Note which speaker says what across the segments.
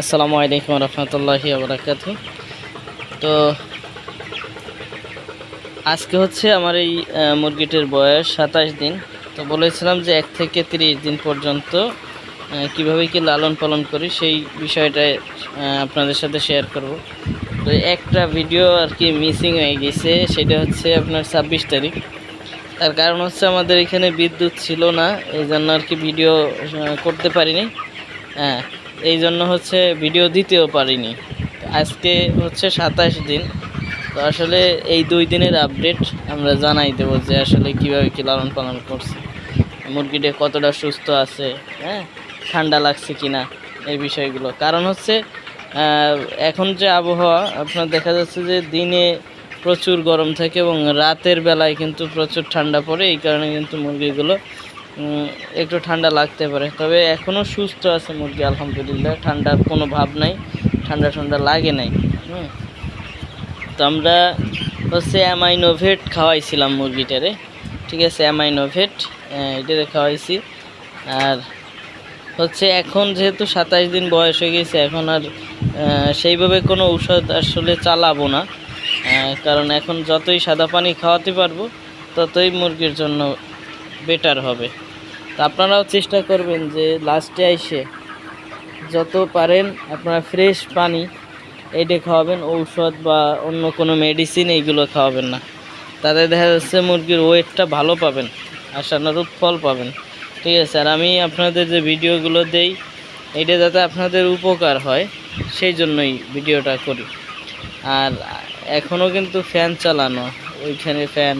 Speaker 1: আসসালামু আলাইকুম রহমতুল্লাহি আবরাকাত তো আজকে হচ্ছে আমার এই মুরগিটির বয়স সাতাশ দিন। তো বলেছিলাম যে এক থেকে তিরিশ দিন পর্যন্ত কীভাবে কি লালন পালন করি সেই বিষয়টা আপনাদের সাথে শেয়ার করব। তো একটা ভিডিও আর কি মিসিং হয়ে গেছে, সেটা হচ্ছে আপনার ছাব্বিশ তারিখ। তার কারণ হচ্ছে আমাদের এখানে বিদ্যুৎ ছিল না এই জন্য আর কি ভিডিও করতে পারিনি। হ্যাঁ এই জন্য হচ্ছে ভিডিও দিতেও পারিনি। আজকে হচ্ছে সাতাশ দিন। তো আসলে এই দুই দিনের আপডেট আমরা জানাই দেবো যে আসলে কীভাবে কী লালন পালন করছে। মুরগিটা কতটা সুস্থ আছে হ্যাঁ? ঠান্ডা লাগছে কি না এই বিষয়গুলো। কারণ হচ্ছে এখন যে আবহাওয়া, আপনার দেখা যাচ্ছে যে দিনে প্রচুর গরম থাকে এবং রাতের বেলায় কিন্তু প্রচুর ঠান্ডা পড়ে। এই কারণে কিন্তু মুরগিগুলো একটু ঠান্ডা লাগতে পারে। তবে এখনও সুস্থ আছে মুরগি, আলহামদুলিল্লাহ। ঠান্ডার কোনো ভাব নাই, ঠান্ডা ঠান্ডা লাগে নাই, হুম। তো আমরা হচ্ছে অ্যামাইনোভেট খাওয়াইছিলাম মুরগিটারে, ঠিক আছে? অ্যামাইনোভেট এটারে খাওয়াইছি। আর হচ্ছে এখন যেহেতু সাতাশ দিন বয়স হয়ে গেছে, এখন আর সেইভাবে কোনো ঔষধ আসলে চালাবো না। কারণ এখন যতই সাদা পানি খাওয়াতে পারব, ততই মুরগির জন্য বেটার হবে। তো আপনারাও চেষ্টা করবেন যে লাস্টে এসে যত পারেন আপনারা ফ্রেশ পানি এইটা খাওয়াবেন, ঔষধ বা অন্য কোনো মেডিসিন এইগুলো খাওয়াবেন না। তাতে দেখা যাচ্ছে মুরগির ওয়েটটা ভালো পাবেন, আশানুরূপ ফল পাবেন। ঠিক আছে, আর আমি আপনাদের যে ভিডিওগুলো দেই এটা যাতে আপনাদের উপকার হয়, সেই জন্যই ভিডিওটা করি। আর এখনও কিন্তু ফ্যান চালানো, ওইখানে ফ্যান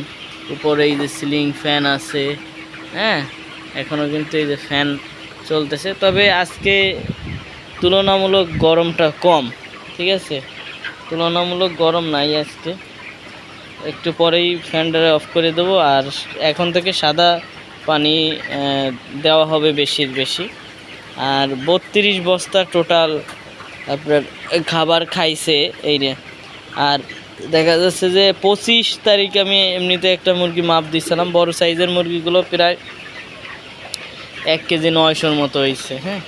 Speaker 1: উপরে এই যে সিলিং ফ্যান আছে হ্যাঁ এখনও কিন্তু এই যে ফ্যান চলতেছে। তবে আজকে তুলনামূলক গরমটা কম, ঠিক আছে? তুলনামূলক গরম নাই আজকে। একটু পরেই ফ্যানটা অফ করে দেবো। আর এখন থেকে সাদা পানি দেওয়া হবে বেশির বেশি। আর বত্রিশ বস্তা টোটাল আপনার খাবার খাইছে, এই আর দেখা যাচ্ছে যে পঁচিশ তারিখ আমি এমনিতে একটা মুরগি মাপ দিচ্ছিলাম বড় সাইজের মুরগিগুলো প্রায় এক কেজি নয়শোর মতো হয়েছে হ্যাঁ?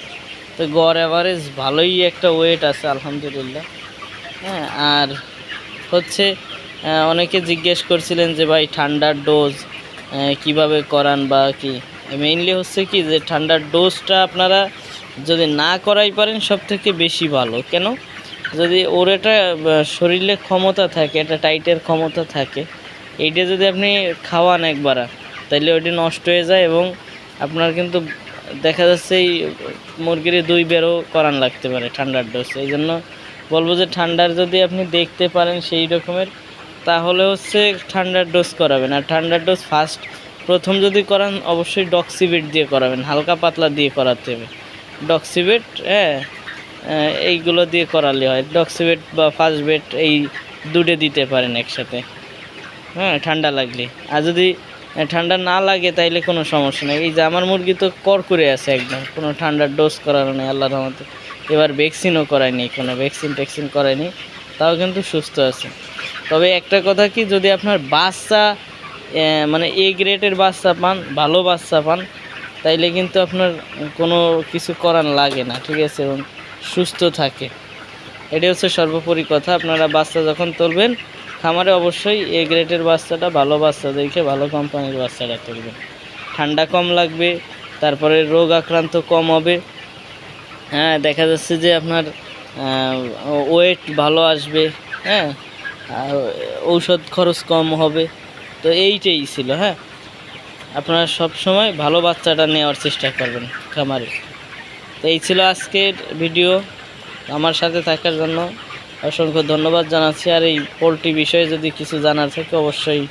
Speaker 1: তো গড় অ্যাভারেজ ভালোই একটা ওয়েট আছে, আলহামদুলিল্লাহ হ্যাঁ? আর হচ্ছে অনেকে জিজ্ঞেস করছিলেন যে ভাই ঠান্ডার ডোজ কীভাবে করান বা কি? মেইনলি হচ্ছে কি যে ঠান্ডার ডোজটা আপনারা যদি না করাই পারেন সব থেকে বেশি ভালো। কেন? যদি ওর একটা শরীরে ক্ষমতা থাকে, একটা টাইটের ক্ষমতা থাকে, এইটা যদি আপনি খাওয়ান একবার তাহলে ওইটা নষ্ট হয়ে যায় এবং আপনার কিন্তু দেখা যাচ্ছে এই মুরগির দুই বেরও করান লাগতে পারে ঠান্ডার ডোজ এই জন্য বলব যে ঠান্ডার যদি আপনি দেখতে পারেন সেই রকমের, তাহলে হচ্ছে ঠান্ডার ডোজ করাবেন। আর ঠান্ডার ডোজ ফার্স্ট প্রথম যদি করান, অবশ্যই ডক্সিবেট দিয়ে করাবেন, হালকা পাতলা দিয়ে করাতে হবে। ডক্সিবেট হ্যাঁ এইগুলো দিয়ে করালে হয়। ডক্সিবেট বা ফার্স্ট বেট এই দুটো দিতে পারেন একসাথে। হ্যাঁ ঠান্ডা লাগলে। আর যদি ঠান্ডা না লাগে তাইলে কোনো সমস্যা নেই। এই যে আমার মুরগি তো কর করে আছে একদম। কোনো ঠান্ডার ডোজ করানো নেই, আল্লাহর রহমতে। এবার ভ্যাকসিনও করায়নি, কোনো ভ্যাকসিন ট্যাকসিন করায়নি। তাও কিন্তু সুস্থ আছে। তবে একটা কথা কি, যদি আপনার বাচ্চা মানে এ গ্রেডের বাচ্চা পান, ভালো বাচ্চা পান, তাইলে কিন্তু আপনার কোনো কিছু করার লাগে না, ঠিক আছে? এবং সুস্থ থাকে। এটাই হচ্ছে সর্বোপরি কথা। আপনারা বাচ্চা যখন তুলবেন, খামারে অবশ্যই এ গ্রেডের বাচ্চাটা ভালো বাচ্চা দেখে, ভালো কোম্পানির বাচ্চাটা তুলবেন। ঠান্ডা কম লাগবে, তারপরে রোগ আক্রান্ত কম হবে। হ্যাঁ দেখা যাচ্ছে যে আপনার ওয়েট ভালো আসবে হ্যাঁ ঔষধ খরচ কম হবে। তো এইটাই ছিল হ্যাঁ। আপনারা সব সময় ভালো বাচ্চাটা নেওয়ার চেষ্টা করবেন খামারে। তো এই ছিল আজকের ভিডিও আমার সাথে থাকার জন্য। অসংখ্য ধন্যবাদ জানাচ্ছি। আর এই পোলট্রি বিষয়ে যদি কিছু জানার থাকে, অবশ্যই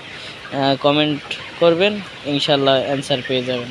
Speaker 1: কমেন্ট করবেন। ইনশাল্লাহ অ্যান্সার পেয়ে যাবেন।